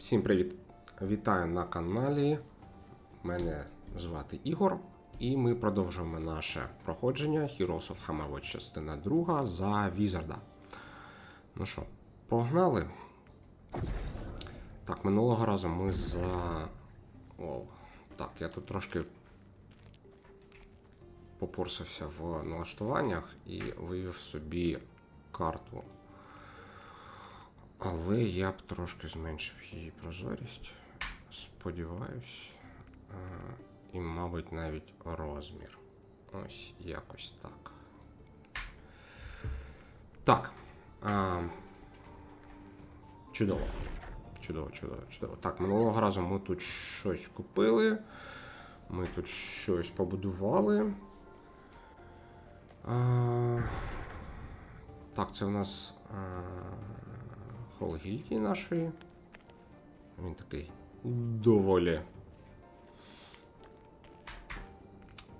Всім привіт! Вітаю на каналі. Мене звати Ігор, і ми продовжуємо наше проходження Heroes of Hammerwatch частина 2 за Візарда. Ну що, погнали? Так, минулого разу ми за. О, так, я тут трошки попорсився в налаштуваннях і вивів собі карту. Але я б трошки зменшив її прозорість. Сподіваюсь. І, мабуть, навіть розмір. Ось якось так. Так. А, чудово. Чудово, чудово, чудово. Так, минулого разу ми тут щось купили. Ми тут щось побудували. А, так, це у нас. А, хол гільдії нашої. Він такий доволі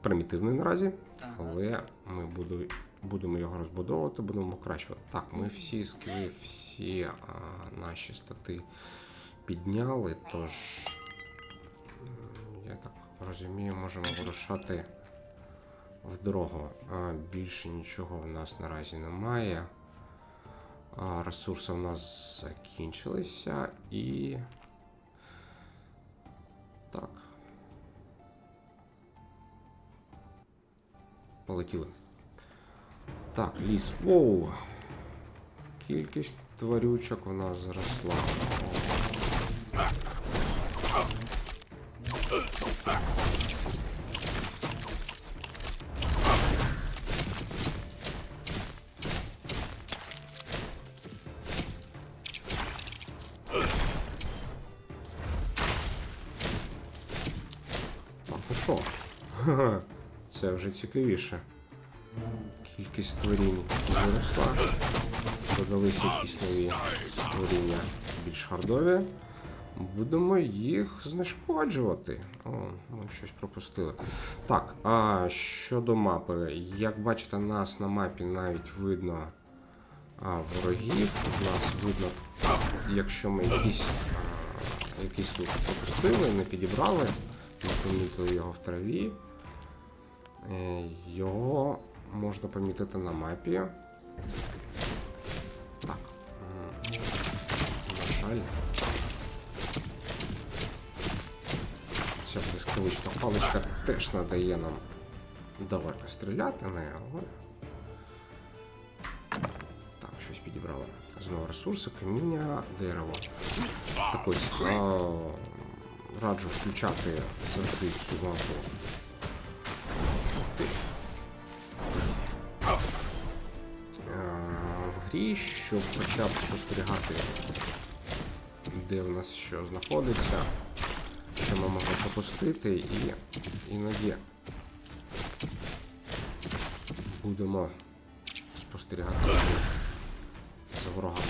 примітивний наразі, але ми буду, будемо його розбудовувати, будемо покращувати. Так, ми всі скіли, всі а, наші стати підняли, тож я так розумію, можемо вирушати в дорогу. А, більше нічого в нас наразі немає. А, Ресурси у нас закінчилися і. Так. Полетіли. Так, ліс. Воу! Кількість тварючок у нас зросла. Що? Ха-ха, Це вже цікавіше. Кількість створінь виросла. Додалися якісь нові створіння більш хардові. Будемо їх знешкоджувати. О, ми щось пропустили. Так, а щодо мапи, як бачите, нас на мапі навіть видно а, ворогів. Нас видно, якщо ми якісь, якісь тут пропустили, не підібрали, не помітили його в траві. Е, Його можна помітити на мапі. Так. На жаль. Ця блискавична паличка теж надає нам далеко стріляти нею, але. Так, щось підібрали. Знову ресурси, каміння, дерево. Так ось а, раджу включати завжди цю. Ти. Е, В грі, щоб хоча б спостерігати, де в нас що знаходиться, що ми можемо пропустити, і іноді будемо спостерігати за ворогами.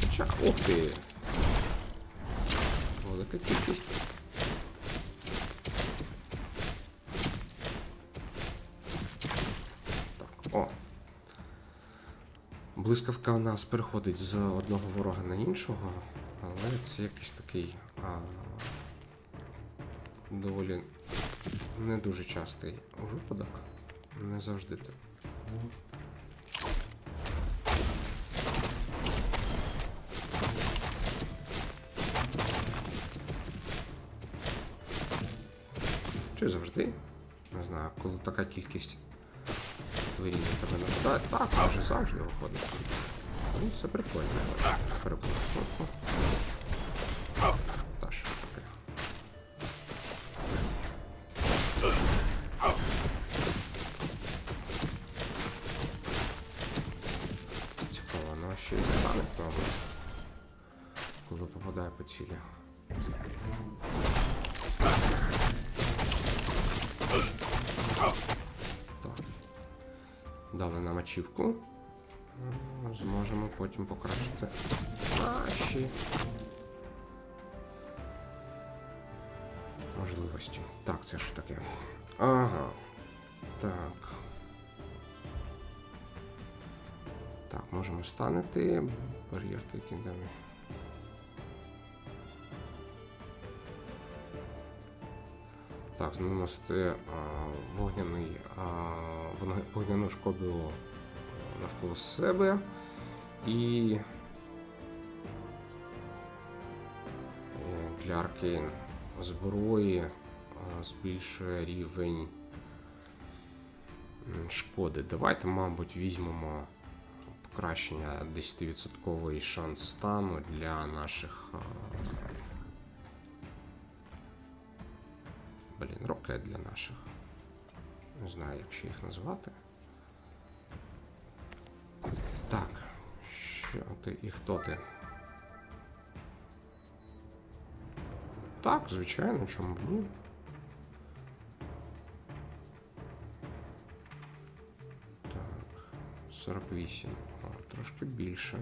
Хоча, ух ти! Велика кількість. Так, о. Блискавка у нас переходить з одного ворога на іншого, але це якийсь такий а, доволі не дуже частий випадок. Не завжди так. Коли така кількість вирівня тебе нападає. Так, може завжди виходить. Ну, це прикольно. Перепрошую. можливості. Так, це що таке? Ага. Так. Так, можемо станити. Бар'єр такий далі. Так, наносити вогняний, а, вогняну шкоду навколо себе і для аркейн зброї збільшує рівень шкоди. Давайте, мабуть, візьмемо покращення 10% шанс стану для наших. Блін, рокет для наших. Не знаю, як ще їх назвати. Так. Що ти і хто ти? Так, звичайно, чому ні. 48. О, трошки більше.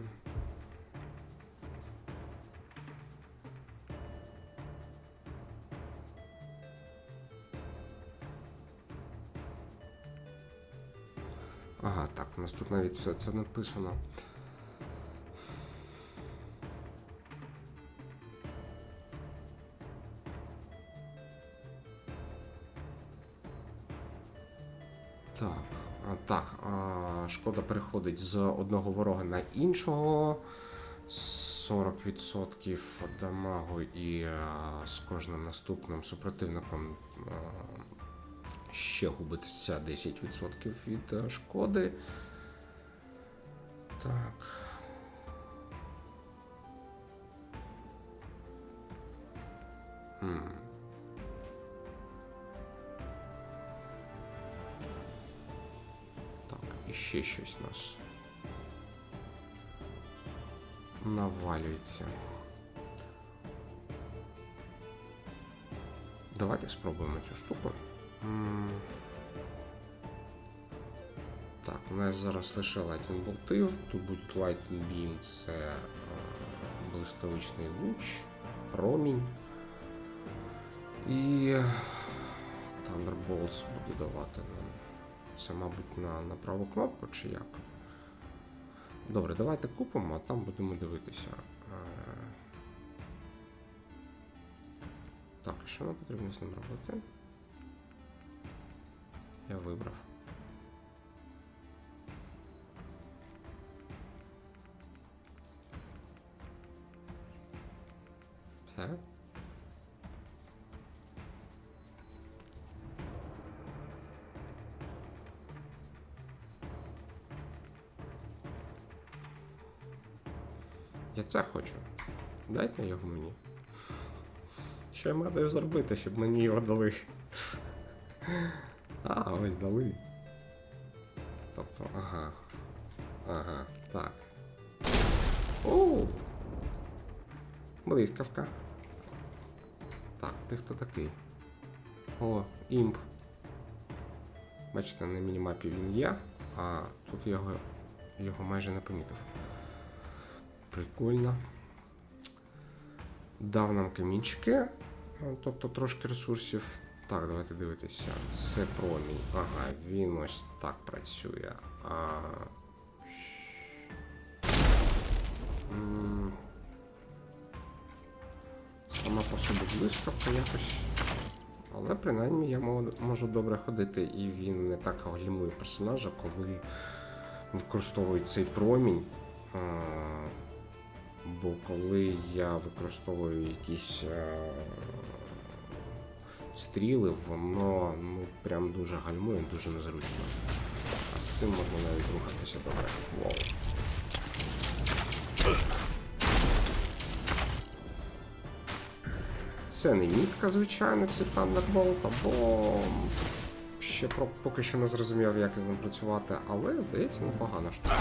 Ага, так, у нас тут навіть це, це написано. Так, а, так, шкода переходить з одного ворога на іншого. 40% дамагу і з кожним наступним супротивником ще губиться 10% від е, шкоди. Так. І ще щось нас навалюється. Давайте спробуємо цю штуку. Так, у нас зараз лише Lightning болти. Тут будуть Lightning Beam, це е, блискавичний луч, промінь. І Thunderbolts буду давати нам. Це, мабуть, на, на праву кнопку чи як. Добре, давайте купимо, а там будемо дивитися. Е, Так, що нам потрібно з ним робити? Я вибрав. Все. Це хочу. Дайте його мені. Що я маю зробити, щоб мені його дали? А, ось дали. Тобто, ага. Ага, так. Оу! Блискавка. Так, ти хто такий? О, імп. Бачите, на мінімапі він є, а тут його, його майже не помітив. Прикольно. Дав нам камінчики, е, тобто трошки ресурсів. Так, давайте дивитися. Це промінь. Ага, він ось так працює. А... Сама по собі блискавка якось. Але принаймні я можу добре ходити, і він не так гальмує персонажа, коли використовують цей промінь. Бо коли я використовую якісь е, стріли, воно ну, прям дуже гальмує, дуже незручно. А з цим можна навіть рухатися добре. Вау. Це не мітка, звичайно, це Thunderbolt, або ще про, поки що не зрозумів, як з ним працювати, але здається непогана штука.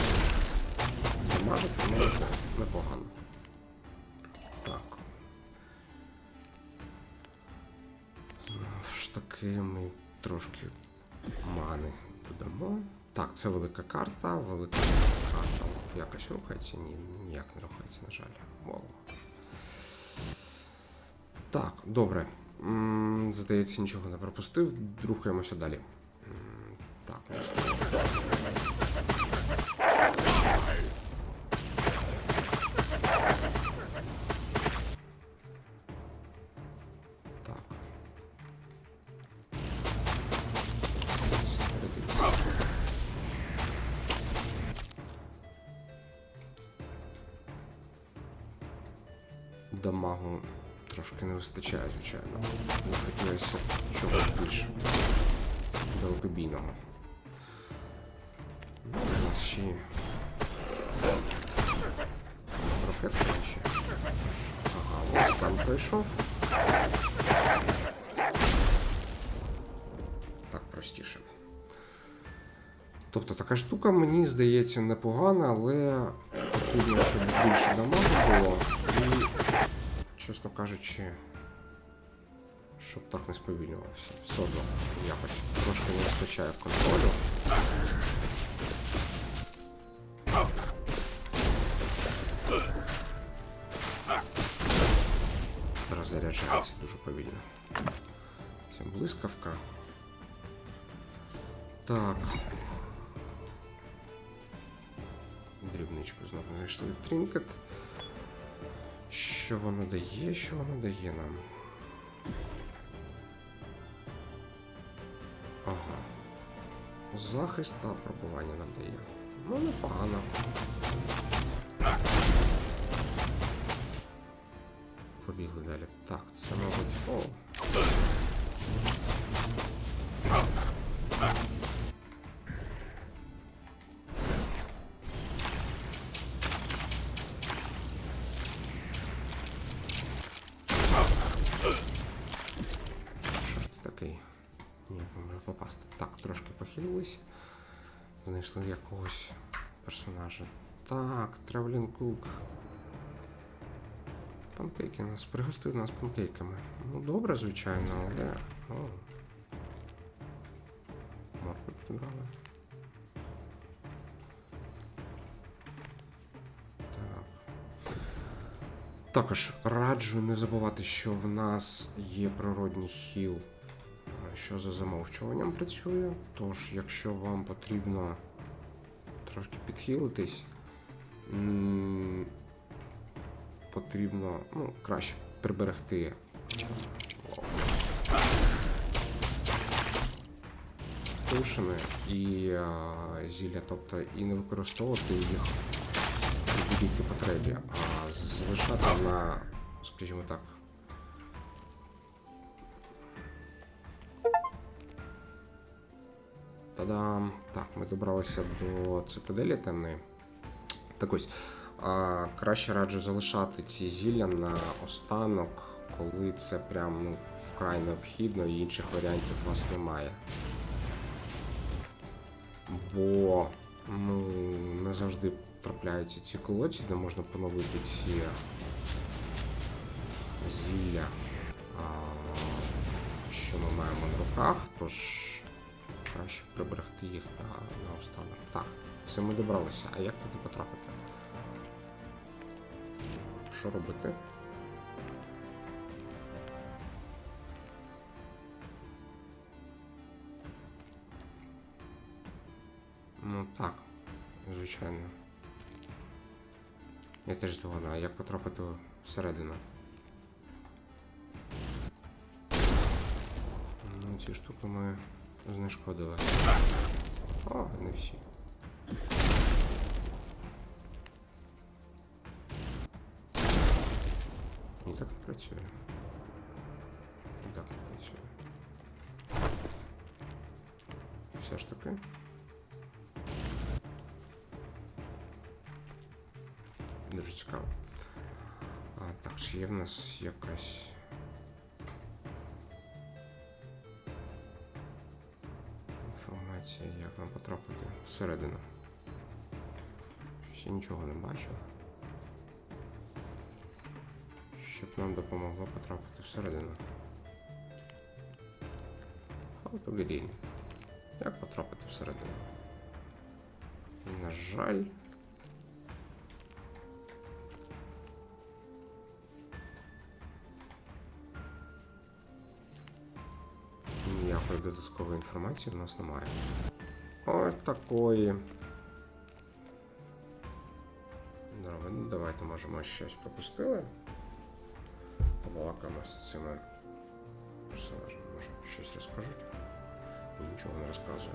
Воно непогано. Ж ми трошки мани додамо. Так, це велика карта, велика карта якось рухається? Ні, ніяк не рухається, на жаль. Вау. Так, добре. Здається, нічого не пропустив. Рухаємося далі. Так, ось. Вистачає, звичайно. Не хотілося чогось більш далекобійного. Ну, у нас ще є профет краще. Ага, ось там пройшов. Так простіше. Тобто така штука, мені здається, непогана, але потрібно, щоб більше дамагу було. І, чесно кажучи, щоб так не сповільнювався. Все одно якось трошки не вистачає контролю. Роззаряджається дуже повільно. Це блискавка. Так. Дрібничку знову знайшли тринкет. Що воно дає? Що воно дає нам? Ага. Захист та пробування нам дає. Ну, непогано. Побігли далі. Так, це мабуть. О. трошки. Знайшли якогось персонажа. Так, Тревелін Кук. Панкейки нас пригостив нас панкейками. Ну, добре, звичайно, але. О. Морку підібрали. Так. Також раджу не забувати, що в нас є природній хіл, що за замовчуванням працює. Тож, якщо вам потрібно трошки підхилитись, потрібно ну, краще приберегти. Тушини і е, зілля, тобто і не використовувати їх у будь-якій потребі, а залишати на, скажімо так. Та-дам! Так, ми добралися до цитаделі темної. Так ось, а, краще раджу залишати ці зілля на останок, коли це прям ну, вкрай необхідно і інших варіантів у вас немає. Бо ну, не завжди трапляються ці колодці, де можна поновити ці зілля, а, що ми маємо на руках, тож краще приберегти їх на, на останок. Так, все ми добралися. А як туди потрапити? Що робити? Ну так, звичайно. Я теж здивована, а як потрапити всередину? Ну, ці штуки ми знешкодили. О, не всі. І так не працює. І так не працює. Все ж таки. Дуже цікаво. А, так, чи є в нас якась. всередину. Ще нічого не бачу. Щоб нам допомогло потрапити всередину. How to. Як потрапити всередину? На жаль. Ніякої додаткової інформації в нас немає. Ось такої. Добре, ну давайте можемо щось пропустили. Побалакаємо з цими персонажами. Може щось розкажуть. І Нічого не розказує.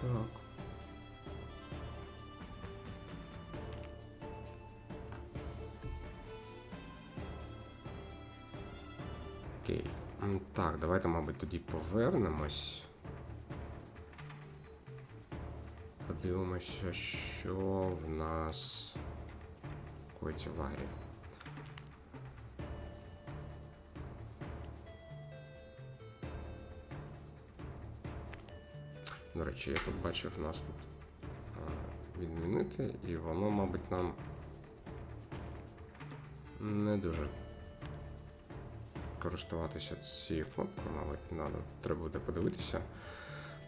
Так. Так, давайте, мабуть, тоді повернемось. Подивимося, що в нас коїться в лагері. До речі, я тут бачив у нас тут відмінити, і воно, мабуть, нам не дуже користуватися цією кнопкою, надо, треба буде подивитися.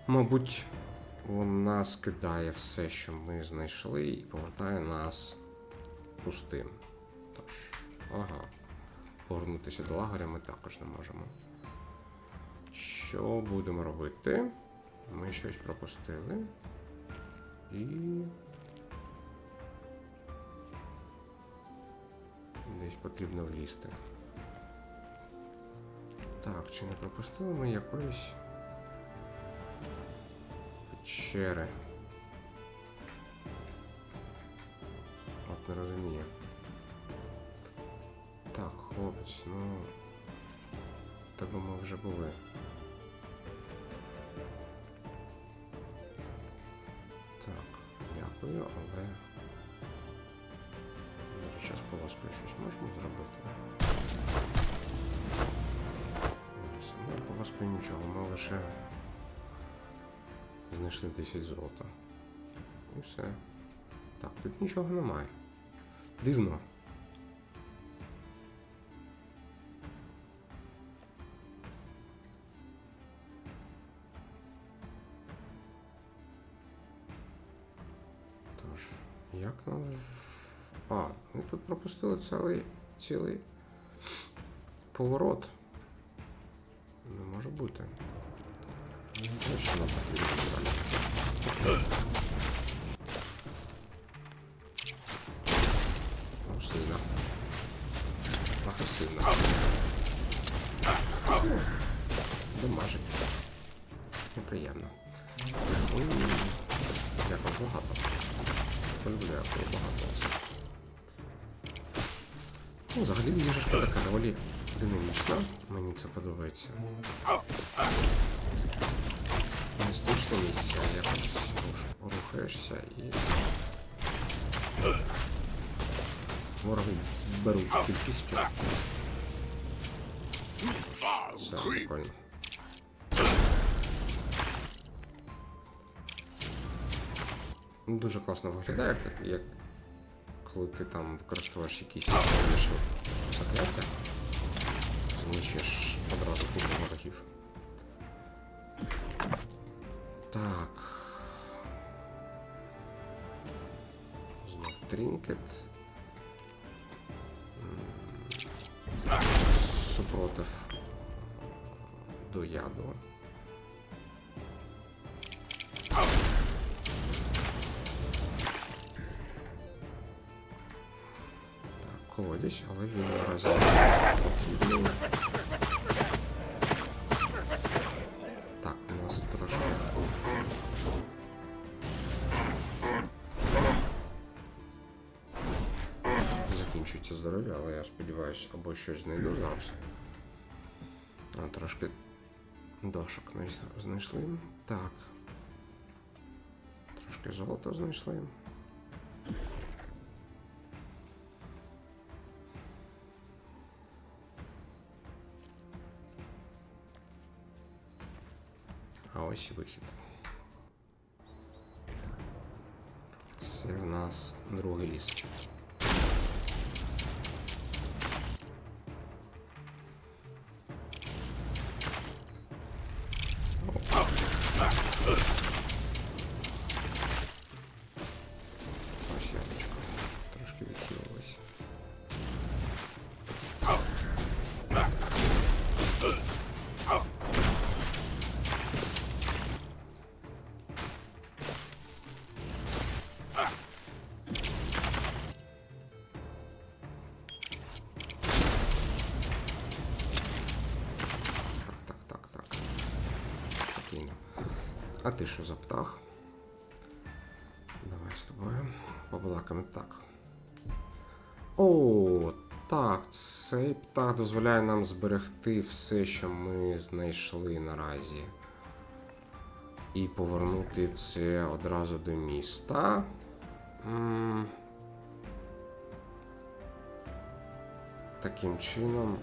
Мабуть, вона скидає все, що ми знайшли, і повертає нас пустим. Тож, ага. Повернутися до лагеря ми також не можемо. Що будемо робити? Ми щось пропустили. І. Десь потрібно влізти. Так, чи не пропустили ми якоїсь печери? От не розумію. Так, хлопець, ну. Тебе ми вже були. Так, дякую, але. Зараз по вас щось можемо зробити. Ось, Ну, по вас нічого, ми лише знайшли 10 золота. І все. Так, тут нічого немає. Дивно. Тож, як нам. А, ми тут пропустили цілий, цілий поворот. Не може бути. Ось що нам потрібно далі. Ну, сильно. Агресивно. Домажить. Неприємно. Ой, Дякую, багато. Полюбляю, коли багато вас. Ну, взагалі їжачка така доволі динамічна. Мені це подобається. Не стоїш на місці, а якось рухаєшся і. Вороги беруть кількістю. Все прикольно. Дуже класно виглядає, як, коли ти там використовуєш якісь закляття, знищуєш одразу купу ворогів. Так. Знов трінкет. Супротив до яду. Колодязь, але він наразі. Так, у нас трошки. Закінчується здоров'я, але я сподіваюся, або щось знайду зараз. А, трошки дошок знайшли. Так. Трошки золота знайшли. А ось і вихід. Це в нас другий ліс. А ти що за птах? Давай з тобою. Побалакаємо так. О, Так, цей птах дозволяє нам зберегти все, що ми знайшли наразі. І повернути це одразу до міста. Таким чином.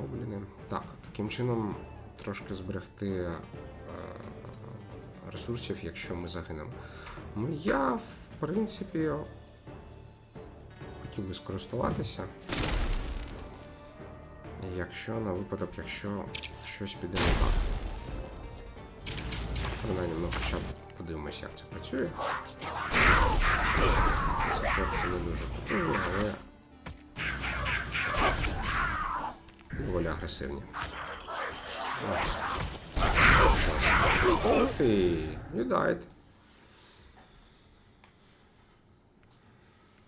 Гобліни. Так, таким чином трошки зберегти е, ресурсів, якщо ми загинемо. Ну, я, в принципі, хотів би скористуватися. Якщо на випадок, якщо щось піде не так. Принаймні, ми хоча б подивимося, як це працює. Це не дуже потужні, але доволі агресивні. Ух ти! Віддайте.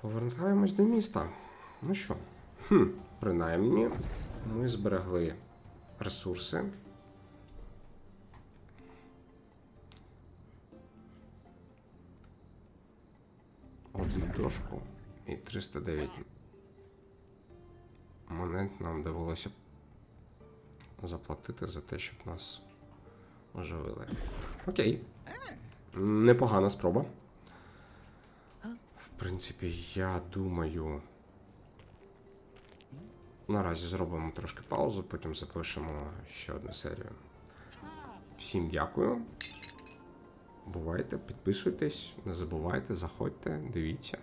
Повертаємось до міста. Ну що? Хм, принаймні, ми зберегли ресурси. Одну дошку і 309 монет нам довелося заплатити за те, щоб нас оживили. Окей. Непогана спроба. В принципі, я думаю. Наразі зробимо трошки паузу, потім запишемо ще одну серію. Всім дякую. Бувайте, підписуйтесь, не забувайте, заходьте, дивіться.